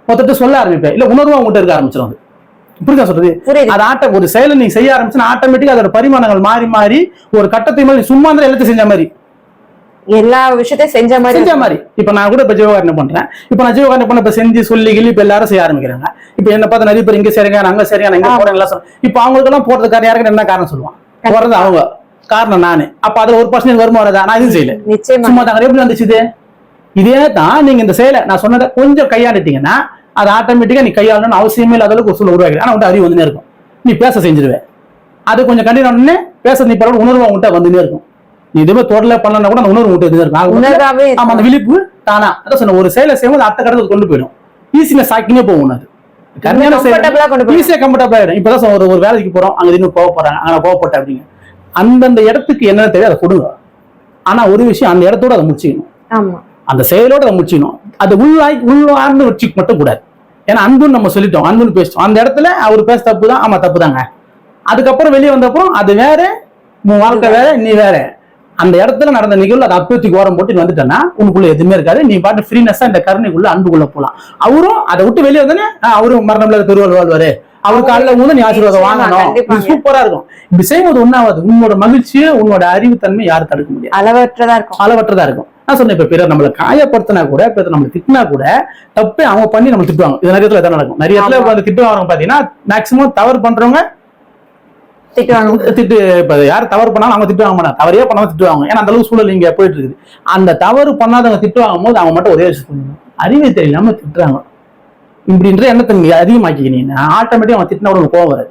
மொத்தத்தை சொல்ல ஆரம்பிப்பேன். இல்ல உணர்வா உங்ககிட்ட இருக்க ஆரம்பிச்சிடும் அது. புரியுதா சொல்றது? அது ஆட்ட ஒரு செயலை நீ செய்ய ஆரம்பிச்சுன்னா ஆட்டோமேட்டிக்கா அதோட பரிமாணங்கள் மாறி மாறி ஒரு கட்டத்தை நீ சும்மா இருந்தா எல்லாத்தையும் செஞ்ச மாதிரி. எல்லா விஷயத்தையும் செஞ்ச மாதிரி செஞ்ச மாதிரி. இப்ப நான் கூட இப்ப ஜீவகாரணம் பண்றேன். இப்ப நான் ஜீவகாரணம் பண்ண இப்ப செஞ்சு சொல்லி கிள்ளி இப்ப எல்லாரும் செய்ய ஆரம்பிக்கிறாங்க. இப்ப என்ன பார்த்து நிறைய பேர் இங்க சரிங்க அங்க சரிங்க ஆமா. போறேன் எல்லாம் இப்ப அவங்களுக்கு எல்லாம் போறதுக்கார யாருக்கு என்ன காரணம் சொல்லுவான்? போறது அவங்க. காரணம் நானு. அப்ப அதுல ஒரு பர்சன்ட் வருமா வரதா? நான் எதுவும் செய்யல. சும்மா தாங்க எப்படி வந்துச்சு இது தான் நீங்க இந்த செயலை நான் சொன்னதை கொஞ்சம் கையாண்டுட்டீங்கன்னா அது ஆட்டோமேட்டிக்கா நீ கையாளணும்னு அவசியமே இல்லாத அளவுக்கு ஒரு சூழல் உருவாக்கி ஆனா உன்ட்ட அறிவு வந்துனே இருக்கும். நீ பேச செஞ்சிருவேன் அது கொஞ்சம் உடனே பேச நீ பரவாயில்ல உணர்வு உங்ககிட்ட வந்துனே இருக்கும். நீ எதுவுமே தொடல பண்ணலன்னா கூட அந்த உணர்வு உங்ககிட்ட இருந்தே இருக்கும். ஆமா அந்த விழிப்பு தானா? அதான் சொன்ன ஒரு செயலை செய்யும்போது அடுத்த கடத்துக்கு கொண்டு போயிடும். ஈஸியா சாக்கினே போகும் அது. கம்மியான கம்ஃபர்டபுளா கொண்டு போய் ஈஸியா கம்ஃபர்டபுள் ஆயிடும் இப்பதான் ஒரு ஒரு வேலைக்கு போறோம் அங்க இன்னும் கோவப்படுறாங்க அங்க கோவப்பட்ட அப்படிங்க. அந்தந்த இடத்துக்கு என்ன தேவை அதை கொடுங்க. ஆனா ஒரு விஷயம் அந்த இடத்தோட அதை முடிச்சுக்கணும். அந்த செயலோட அதை முடிச்சுக்கணும். அது உள்ளாய் உள்ளார்ந்து வச்சுக்க மட்டும் கூடாது ஏன்னா அன்புன்னு நம்ம சொல்லிட்டோம். அன்புன்னு பேசிட்டோம். அந்த இடத்துல அவர் பேச தப்பு தான் ஆமா தப்பு தாங்க. அதுக்கப்புறம் வெளியே வந்தப்புறம் அது வேற உன் வாழ்க்கை வேற நீ வேற. அந்த இடத்துல நடந்த நிகழ்வு அதை அப்பத்தி ஓரம் போட்டு வந்துட்டேன்னா உனக்குள்ள எதுவுமே இருக்காது. நீ பாட்டு ஃப்ரீனஸா இந்த கருணைக்குள்ள அன்புக்குள்ள போலாம். அவரும் அதை விட்டு வெளியே வந்தோடனே ஆ, அவரும் மரணம்ல பெருவாள் வாழ்வாரு. அவர் காலில் வந்து நீ ஆசீர்வாதம் வாங்கணும். சூப்பரா இருக்கும். இப்படி செய்யும்போது ஒன்னாவது உன்னோட மகிழ்ச்சியை உன்னோட அறிவுத்தன்மை யாரும் தடுக்க முடியாது. அளவற்றதா இருக்கும். அளவற்றதா இருக்கும். நான் சொன்னேன் இப்ப பிறர் நம்மளை காயப்படுத்தினா கூட பிறர் நம்மளை திட்டினா கூட தப்பே அவங்க பண்ணி நம்ம திட்டுவாங்க. இது நிறைய இடத்துல நடக்கும். நிறைய இடத்துல. வந்து திட்டுவாங்க பாத்தீங்கன்னா மேக்சிமம் தவறு பண்றவங்க திட்டு இப்ப யார் தவறு பண்ணாலும் அவங்க திட்டுவாங்க மாட்டாங்க. தவறே பண்ணாம திட்டுவாங்க. ஏன்னா அந்த அளவுக்கு சூழல் இங்க போயிட்டு இருக்குது. அந்த தவறு பண்ணாதவங்க திட்டுவாங்க போது அவங்க மட்டும் ஒரே விஷயம் அறிவை தெரியலாம திட்டுறாங்க. இப்படின்ற எண்ணத்தை நீங்க அதிகமாக்கிக்கினீங்கன்னா ஆட்டோமேட்டிக் அவன் திட்டினா உனக்கு கோவம் வராது.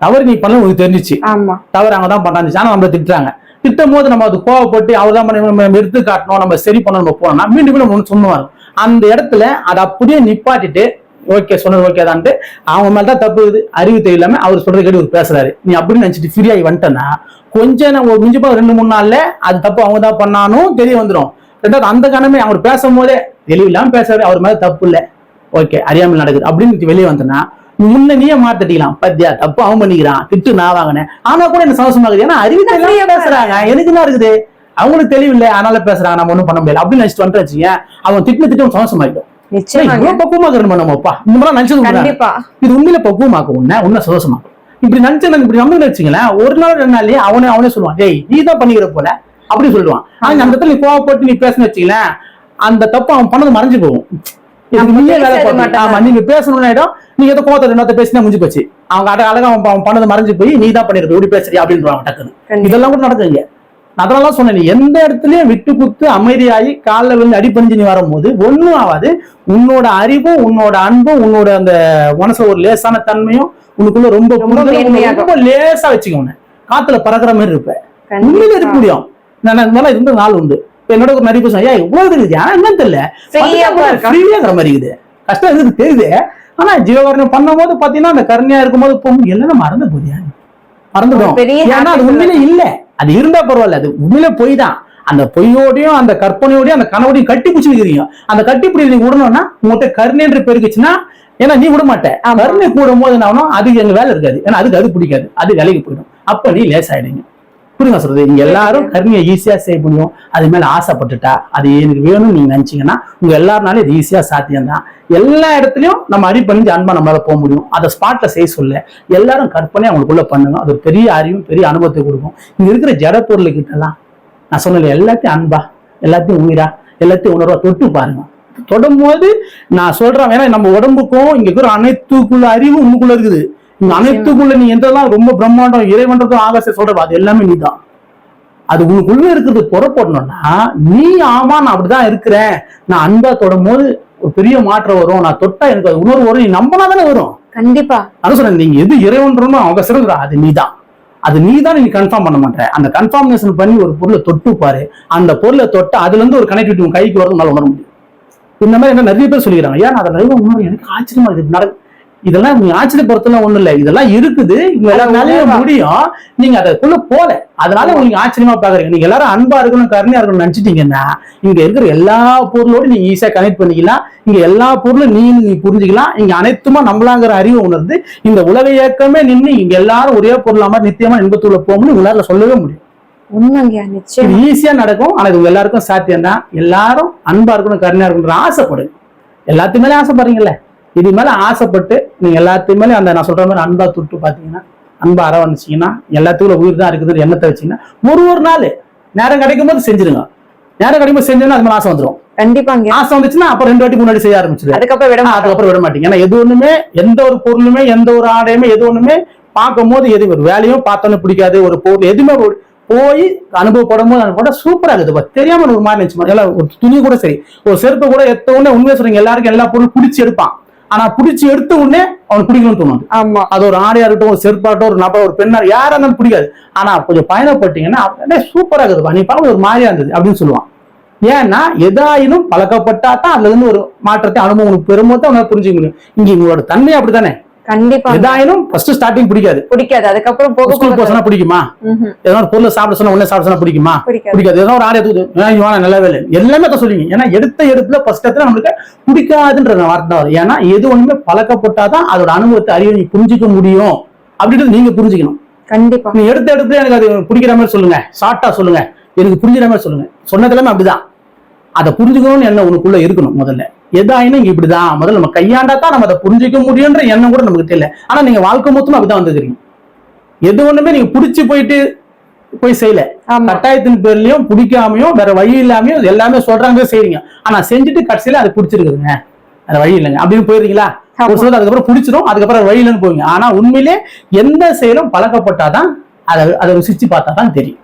தவறு நீ பண்ண உனக்கு தெரிஞ்சிச்சு. ஆமா. தவறு அவங்க தான் பண்ணாங்க ஆனா நம்ம திட்டுறாங்க. திட்டும் போது நம்ம அது கோவப்பட்டு அவர் தான் பண்ணி நம்ம எடுத்து காட்டணும் நம்ம சரி பண்ணணும் நம்ம போனோம்னா மீண்டும் மீண்டும் ஒன்று சொல்லுவாங்க. அந்த இடத்துல அதை அப்படியே நிப்பாட்டிட்டு ஓகே சொன்னது ஓகே தான்ட்டு அவங்க மேல தான் தப்பு இருக்குது. அறிவு தெரியலாம அவர் சொல்றது கேட்டு அவர் பேசுறாரு. நீ அப்படின்னு நினைச்சிட்டு ஃப்ரீ ஆகி வந்துட்டேன்னா கொஞ்சம் நான் ஒரு மிஞ்சி போய் ரெண்டு மூணு நாள்ல அது தப்பு அவங்க தான் பண்ணானும் தெரிய வந்துடும் ரெண்டாவது அந்த கணமே அவர் பேசும்போதே தெளிவில்லாம பேசுறாரு. அவர் மேல தப்பு இல்லை. ஓகே அறியாமல் நடக்குது. அப்படின்னு வெளியே வந்தனா முன்ன நீயே மாத்திட்டிக்கலாம் பத்தியா தப்பு அவன் பண்ணிக்கிறான். திட்டு நான் வாங்கினேன். ஆனா கூட என்ன சந்தோஷமா இருக்குது? ஏன்னா அறிவு தெளிவா பேசுறாங்க. எனக்கு என்ன இருக்குது. அவங்களுக்கு தெளிவில்லை. அதனால பேசுறாங்க. நம்ம ஒண்ணும் பண்ண முடியல. அப்படின்னு நினைச்சிட்டு வந்துட்டு அவன் திட்டு திட்டம் சந்தோஷமாயிடும் இவ்வளவு பக்குவமாக்கணும் நம்மப்பா இந்த மாதிரி நினைச்சது இது உண்மையில பக்குவமாக்கும் உன்ன உன்ன சந்தோஷமாக்கும் இப்படி நினைச்சு நான் இப்படி நம்பி வச்சுங்களேன் ஒரு நாள் ரெண்டு நாள்லயே அவனே அவனே சொல்லுவான். டேய் நீ தான் பண்ணிக்கிற போல. அப்படி சொல்லுவான். ஆனா அந்த இடத்துல நீ கோவப்பட்டு நீ பேசணும் வச்சுங்களேன் அந்த தப்பு அவன் பண்ணது மறைஞ்சு போகும். நம்ம நீயே வேலை. ஆமா நீங்க பேசணும்னு இடம் நீங்க ஏதோ கோவத்தை ரெண்டு பேசினா முடிஞ்சு போச்சு அவங்க அழகா அவன் பண்ணது மறைஞ்சு போய் நீ தான் பண்ணிருப்ப இப்படி பேசுறியா அப்படின்றாங்க டக்குன்னு. இதெல்லாம் கூட நடக்குங்க நான் அதனால தான் சொன்னேன் எந்த இடத்துலயும் விட்டு குத்து அமைதியாகி காலில் விழுந்து அடிப்பணிஞ்சு நீ வரும்போது ஒண்ணும் ஆகாது உன்னோட அறிவும் உன்னோட அன்பும் உன்னோட அந்த மனசுல ஒரு லேசான தன்மையும் உனக்குள்ள ரொம்ப ரொம்ப லேசா வச்சுக்கோங்க காத்துல பறக்கிற மாதிரி இருப்ப உண்மையில இருக்க முடியும் நான் மாதிரி இருந்த நாள் உண்டு என்னோட நிறைய பேசுவேன் ஏன் இவ்வளவு இருக்குது ஆனா என்னன்னு தெரியல. ஃப்ரீயாங்கிற மாதிரி இருக்குது. கஷ்டம் இருக்குது தெரியுது. ஆனா ஜீவகாரணம் பண்ணும்போது பாத்தீங்கன்னா அந்த கருணையா இருக்கும்போது இப்போ எல்லாம் மறந்து போதியா மறந்துடும் ஏன்னா அது உண்மையில இல்ல. அது இருந்தா பரவாயில்ல. அது உண்மையில பொய் தான். அந்த பொய்யோடையும் அந்த கற்பனையோடையும் அந்த கனவோடையும் கட்டி பிடிச்சிருக்கிறீங்க அந்த கட்டி பிடி நீங்க விடணும்னா உங்கள்கிட்ட கருணைன்ற பெருக்குச்சுன்னா ஏன்னா நீ விட மாட்ட. ஆமா. கருணை கூடும் போது என்ன ஆகும் அதுக்கு எங்க வேலை இருக்காது. ஏன்னா அதுக்கு அது பிடிக்காது. அது விலைக்கு போயிடும். அப்ப நீ லேசாயிடுங்க புரியுங்க சொல்றது? நீங்க எல்லாரும் கருணையை ஈஸியா செய்ய முடியும் அது மேல ஆசைப்பட்டுட்டா அது எனக்கு வேணும்னு நீங்க நினைச்சீங்கன்னா உங்க எல்லாருனாலும் இது ஈஸியா சாத்தியம் தான் எல்லா இடத்துலயும் நம்ம அடிப்பணிஞ்சு அன்பா நம்மளால போக முடியும். அதை ஸ்பாட்ல செய்ய சொல்ல. எல்லாரும் கற்பனை அவங்களுக்குள்ள பண்ணுங்க. அது ஒரு பெரிய அறிவும் பெரிய அனுபவத்தை கொடுக்கும். இங்க இருக்கிற ஜட பொருளுக்கிட்ட எல்லாம் நான் சொன்னல எல்லாத்தையும் அன்பா எல்லாத்தையும் உயிரா எல்லாத்தையும் உணர்வா தொட்டு பாருங்க. தொடும்போது நான் சொல்றேன் ஏன்னா நம்ம உடம்புக்கும் இங்க இருக்கிற அனைத்துக்குள்ள அறிவு உங்களுக்குள்ள இருக்குது. அனைத்துக்குள்ள நீ எந்தெல்லாம் ரொம்ப பிரம்மாண்டம் இறைவன்றதும் ஆகாச சொல்ற அது எல்லாமே நீதான். அது உனக்குள்ள இருக்கிறது புறப்படணும்னா நீ ஆமா நான் அப்படிதான் இருக்கிறேன். நான் அன்பா தொடும் போது ஒரு பெரிய மாற்றம் வரும். நான் தொட்டா எனக்கு அது உணர்வு வரும். நீ நம்பினா தானே வரும். கண்டிப்பா. அதான் சொல்றேன் நீங்க எது இறைவன்றமோ அவங்க சிறந்த அது நீதான். அது நீ தான் நீ கன்ஃபார்ம் பண்ண மாட்டேன் அந்த கன்ஃபார்மேஷன் பண்ணி ஒரு பொருளை தொட்டு பாரு. அந்த பொருளை தொட்டு அதுல இருந்து ஒரு கனெக்டிவிட்டி உன் கைக்கு வரது உன்னால உணர முடியும். இந்த மாதிரி என்ன நிறைய பேர் சொல்லிக்கிறாங்க. ஏன் அதை லைவ் உணர்வு? எனக்கு ஆச்சரியமா இருக்கு. நட இதெல்லாம் நீ ஆச்சரியப்படுத்தலாம் ஒண்ணும் இல்லை. இதெல்லாம் இருக்குது. உண்மைதான். முடியும். நீங்க அதுக்குள்ள போல. அதனால உங்களுக்கு ஆச்சரியமா பாக்குறீங்க நீங்க எல்லாரும் அன்பா இருக்கணும் கருணையா இருக்கணும்னு நினைச்சிட்டீங்கன்னா இங்க இருக்கிற எல்லா பொருளோடும் நீங்க ஈஸியா கனெக்ட் பண்ணிக்கலாம். இங்க எல்லா பொருளும் நீ நீ புரிஞ்சுக்கலாம். இங்க அனைத்துமா நம்மளாங்கிற அறிவை உணர்ந்து இந்த உலக இயக்கமே நின்று இங்க எல்லாரும் ஒரே பொருள் மாதிரி நித்தியமா இன்பத்துள்ள போகணும்னு உங்களால சொல்லவே முடியும். ஈஸியா நடக்கும். ஆனா இது எல்லாருக்கும் சாத்தியம் தான் எல்லாரும் அன்பா இருக்கணும் கருணையா இருக்கணும் ஆசைப்படுங்க. எல்லாத்து மேலே ஆசைப்படுறீங்கல்ல? இது மேல ஆசைப்பட்டு நீங்க எல்லாத்து மேலே அந்த நான் சொல்ற மாதிரி அன்பா தொட்டு பாத்தீங்கன்னா அன்பா அரவணைச்சீங்கன்னா எல்லாத்துக்குள்ள உயிர் தான் இருக்குதுன்னு எண்ணத்தை வச்சீங்கன்னா ஒரு ஒரு நாள் நேரம் கிடைக்கும் போது செஞ்சிருங்க. நேரம் கிடைக்கும் போது செஞ்சோன்னா அது மேல ஆசை வந்துடும் கண்டிப்பாங்க ஆசை வந்துச்சுன்னா அப்ப ரெண்டு வாட்டி முன்னாடி செய்ய ஆரம்பிச்சிரு அதுக்கப்புறம் விட அதுக்கப்புறம் விட மாட்டீங்க. ஏன்னா எது ஒண்ணுமே எந்த ஒரு பொருளுமே எந்த ஒரு ஆடையுமே எது ஒண்ணுமே பார்க்கும் போது எது ஒரு வேலையும் பார்த்தோன்னு பிடிக்காது. ஒரு பொருள் எதுவுமே ஒரு- போய் அனுபவப்படும் போது கூட சூப்பரா இருக்குது. பா. தெரியாம ஒரு மாதிரி இருந்துச்சு. எல்லாம் ஒரு துணி கூட சரி. ஒரு செருப்பை கூட எத்த உடனே உண்மையை சொல்றீங்க. எல்லாருக்கும் எல்லா பொருளும் பிடிச்சி எடுப்பான். ஆனா பிடிச்சி எடுத்த உடனே அவனுக்கு பிடிக்கணும்னு தோணும் ஆமா. அது ஒரு ஆடையா இருக்கட்டும் ஒரு செருப்பாகட்டும் ஒரு நபர் ஒரு பெண்ணா யாரா இருந்தாலும் பிடிக்காது. ஆனா கொஞ்சம் பயணப்பட்டீங்கன்னா சூப்பரா இருக்குதுப்பா நீ பார்க்க ஒரு மாதிரியா இருந்தது அப்படின்னு சொல்லுவான். ஏன்னா எதாயினும் பழக்கப்பட்டா தான் அதுல இருந்து ஒரு மாற்றத்தை அனுபவம் உனக்கு பெரும்போது தான் உன்னால புரிஞ்சுக்க முடியும். இங்க உங்களோட தன்மை அப்படித்தானே? கண்டிப்பா. எதாயினும் ஃபர்ஸ்ட் ஸ்டார்டிங் பிடிக்காது. பிடிக்காது. அதுக்கப்புறம் போக ஸ்கூல் போக சொன்னா பிடிக்குமா? ம்ஹும். ஏதோ ஒரு பொருளை சாப்பிட சொன்னா உடனே சாப்பிட சொன்னா பிடிக்குமா? பிடிக்காது. ஏதோ ஒரு ஆடை தூது. வேணா நல்லாவே இல்லை எல்லாமே தான் சொல்லுவீங்க. ஏன்னா எடுத்த எடுப்புல ஃபர்ஸ்ட் இடத்துல நம்மளுக்கு பிடிக்காதுன்ற வார்த்தை வரும். ஏன்னா எது ஒண்ணுமே பழக்கப்பட்டாதான் அதோட அனுபவத்தை அறிவை நீ புரிஞ்சுக்க முடியும். அப்படின்றது நீங்க புரிஞ்சுக்கணும். கண்டிப்பா. நீ எடுத்த எடுப்புல எனக்கு அது பிடிக்கிற மாதிரி சொல்லுங்க. ஷார்ட்டா சொல்லுங்க. எனக்கு புரிஞ்சுற மாதிரி சொல்லுங்க. சொன்னதெல்லாமே அப்படிதான். அதை புரிஞ்சுக்கணும்னு எண்ணம் உனக்குள்ள இருக்கணும் முதல்ல. எதாயினும் இப்படிதான். முதல்ல நம்ம கையாண்டா தான் நம்ம அதை புரிஞ்சுக்க முடியுன்ற எண்ணம் கூட நமக்கு தெரியல. ஆனா நீங்க வாழ்க்கை மொத்தமா அப்படிதான் வந்துக்கிறீங்க எது ஒண்ணுமே நீங்க புடிச்சு போயிட்டு போய் செய்யல. கட்டாயத்தின் பேர்லயும் பிடிக்காமையும் வேற வழி இல்லாமையும் எல்லாமே சொல்றாங்க செய்றீங்க. ஆனா செஞ்சுட்டு கடைசியில அது பிடிச்சிருக்குதுங்க. வேற வழி இல்லைங்க. அப்படின்னு போயிருக்கீங்களா ஒரு சிலர் அதுக்கப்புறம் பிடிச்சிரும். அதுக்கப்புறம் வழி இல்லைன்னு போவீங்க. ஆனா உண்மையிலே எந்த செயலும் பழக்கப்பட்டாதான் அதை அதை ருசிச்சு பார்த்தா தான் தெரியும்.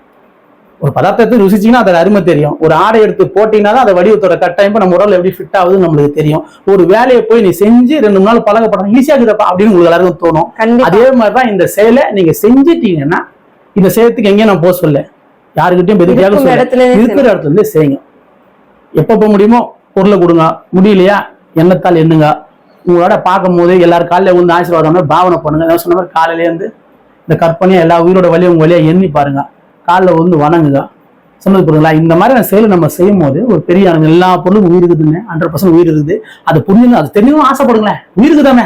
ஒரு பதார்த்தத்தை ருசிச்சீங்கன்னா அதோட அருமை தெரியும். ஒரு ஆடை எடுத்து போட்டீங்கன்னா தான் அந்த வடிவத்தோட கட்டாயம் நம்ம உடல் எப்படி ஃபிட் ஆகுதுன்னு நம்மளுக்கு தெரியும். ஒரு வேலையை போய் நீ செஞ்சு ரெண்டு நாள் பழக்கப்படணும் ஈஸியா இருக்குதப்பா அப்படின்னு உங்களுக்கு எல்லாருக்கும் தோணும். அதே மாதிரிதான் இந்த செயலை நீங்க செஞ்சிட்டீங்கன்னா இந்த செயலத்துக்கு எங்கேயும் நான் போக சொல்ல யாருக்கிட்டையும் பெருமையாக சொல்ல இருக்கிற இடத்துல இருந்து செய்யுங்க. எப்ப போக முடியுமோ பொருளை கொடுங்க. முடியலையா? எண்ணத்தால் எண்ணுங்க. உங்களோட பார்க்கும் போது எல்லாரும் காலையில வந்து ஆசீர்வாதம் மாதிரி பாவனை பண்ணுங்க. சொன்ன மாதிரி காலையில இருந்து இந்த கற்பனையா எல்லா உயிரோட வழியும் உங்க வழியா எண்ணி பாருங்க. காலில் வந்து வணங்குங்க சொன்னது புரியுங்களா இந்த மாதிரி நான் செயலை நம்ம செய்யும் போது ஒரு பெரிய. எல்லா பொருளும் உயிர் இருக்குதுங்க ஹண்ட்ரட் பர்சன்ட் உயிர் இருக்குது அது புரிஞ்சுங்க அது தெரியணும் ஆசைப்படுங்களேன். உயிர் இருக்குதாமே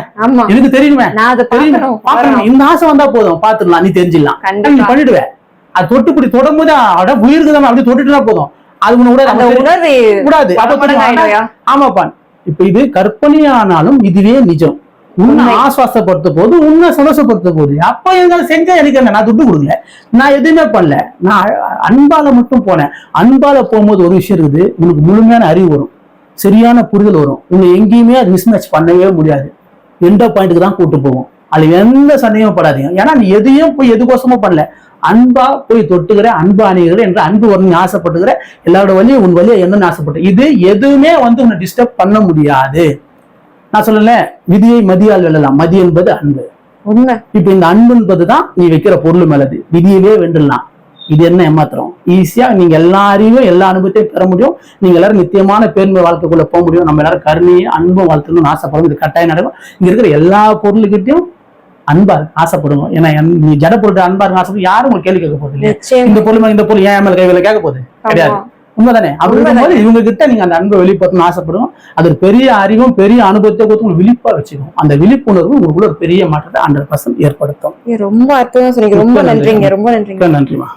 எனக்கு தெரியுமே. பார்க்கணும். இந்த ஆசை வந்தா போதும். பாத்துடலாம் நீ தெரிஞ்சிடலாம். நீ பண்ணிடுவேன் அது தொட்டு இப்படி தொடும் போது அட உயிருக்கு தான் அப்படி தொட்டுட்டுனா போதும். அது உணர்வு கூடாது அப்ப படபடன்னு தெரியும், ஆயிடும்யா. ஆமாப்பா. இப்ப இது கற்பனையானாலும் இதுவே நிஜம். உன்னை. ஆஸ்வாசப்படுத்த போது உன்னை சந்தோஷப்படுத்த போது அப்ப எங்களை செஞ்சா எனக்கு என்ன? நான் துட்டு கொடுக்கல. நான் எதுவுமே பண்ணல. நான் அன்பால மட்டும் போனேன். அன்பால போகும்போது ஒரு விஷயம் இருக்குது. உனக்கு முழுமையான அறிவு வரும். சரியான புரிதல் வரும். உன்னை எங்கேயுமே அது மிஸ்மேட்ச் பண்ணவே முடியாது. எந்த பாயிண்ட்டுக்கு தான் கூட்டு போகும் அதுல எந்த சந்தேகமும் படாதீங்க. ஏன்னா நீ எதையும் போய் எதுக்கோசமும் பண்ணல. அன்பா போய் தொட்டுக்கிற அன்பு அணிகிற என்ற அன்பு வரணும் ஆசைப்பட்டுக்கிற எல்லாரோட வழியும் உன் வழியை என்னன்னு ஆசைப்பட்டு. இது எதுவுமே வந்து உன்னை டிஸ்டர்ப் பண்ண முடியாது. நான் சொல்லல விதியை மதியால் வெல்லலாம். மதி என்பது அன்பு. உண்மை. இப்ப இந்த அன்பு என்பது தான் நீ வைக்கிற பொருள் மேலது. விதியவே வென்றலாம். இது என்ன ஏமாத்திரம் ஈஸியா நீங்க எல்லாரையும் எல்லா அனுபவத்தையும் பெற முடியும். நீங்க எல்லாரும் நித்தியமான பேர்மை வாழ்க்கைக்குள்ள போக முடியும். நம்ம எல்லாரும் கருணையும் அன்பும் வளர்த்தணும்னு ஆசைப்படும். இது கட்டாயம் நடக்கும். இங்க இருக்கிற எல்லா பொருளுக்கிட்டையும் அன்பா ஆசைப்படுங்க. ஏன்னா நீ ஜட பொருள் அன்பா இருக்கு ஆசைப்படும் யாரும் உங்களுக்கு கேள்வி கேட்க போகுது இந்த பொருள் இந்த பொருள் ஏன் மேல கைவில கேட்க போகுது. கிடையாது. உண்மைதானே? அப்படி இவங்க கிட்ட நீங்க அந்த அன்பை வெளிப்படுத்தணும்னு ஆசைப்படுவோம் அது ஒரு பெரிய அறிவும் பெரிய அனுபவத்தை கொடுத்து உங்களுக்கு விழிப்பா வச்சுக்கணும். அந்த விழிப்புணர்வு உங்களுக்குள்ள ஒரு பெரிய மாற்றத்தை ஹண்ட்ரட் பர்சன்ட் ஏற்படுத்தும். ரொம்ப அற்புதமா சொன்னீங்க. ரொம்ப. நன்றிங்க. ரொம்ப நன்றிங்க. நன்றிமா